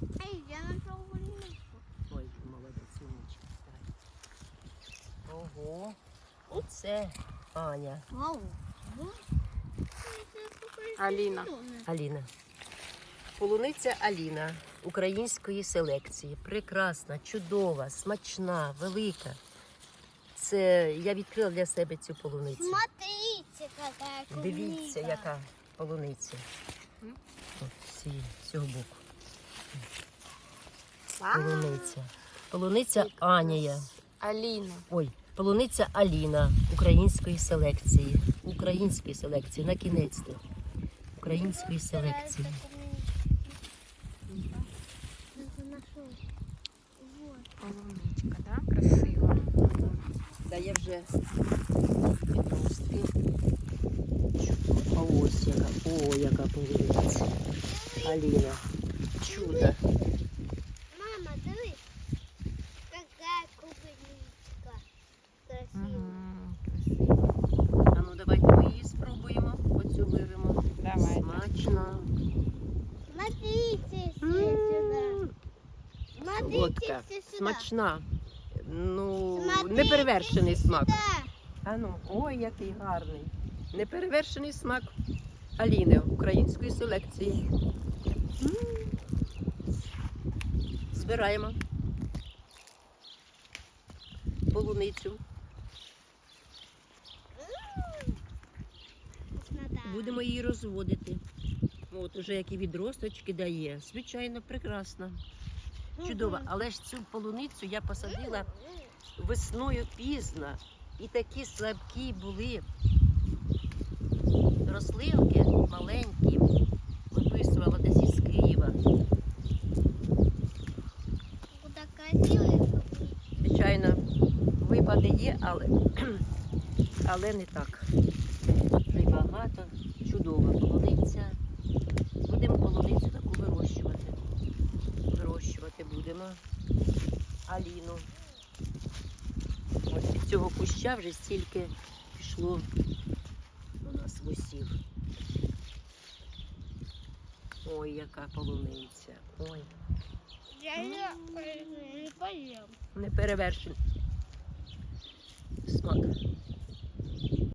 Ей, я знайшов вольничку. Ой, молодець, умничка. Ого. Оце Аня. Вау. Аліна. Аліна. Полуниця Аліна української селекції. Прекрасна, чудова, смачна, велика. Це я відкрила для себе цю полуницю. Смотрите, клубника. Дивіться, яка полуниця. От з цього боку. Полуниця. Полуниця Анія. Аліна. Ой, полуниця Аліна української селекції. Української селекції, на кінець. Української селекції. Полуничка, да? Красиво. Дає вже підростки. Ось яка. О, яка полуниця. Аліна. Чудо. Мама, дивись. Какая клубничка. Красивая. Мгм, Красиво. А ну давайте ми її спробуємо. Оцю виримо. Давайте. Смачно. Смотрите сюда. Смотрите Солодка. все. Смачна. Ну, Смотрите неперевершений смак. А ну, ой, який гарний. Неперевершений смак Аліни української селекції. М. Збираємо полуницю. Будемо її розводити. От уже які відросточки дає. Звичайно, прекрасно. Чудово. Але ж цю полуницю я посадила весною пізно. І такі слабкі були рослинки маленькі. Випади є, але, але не так. Вже й багато. Чудова полуниця. Будемо полуницю таку вирощувати. Вирощувати будемо. Аліну. От від цього куща вже стільки пішло у нас вусів. Ой, яка полуниця. Ой, Я ее э, не поем. Skok.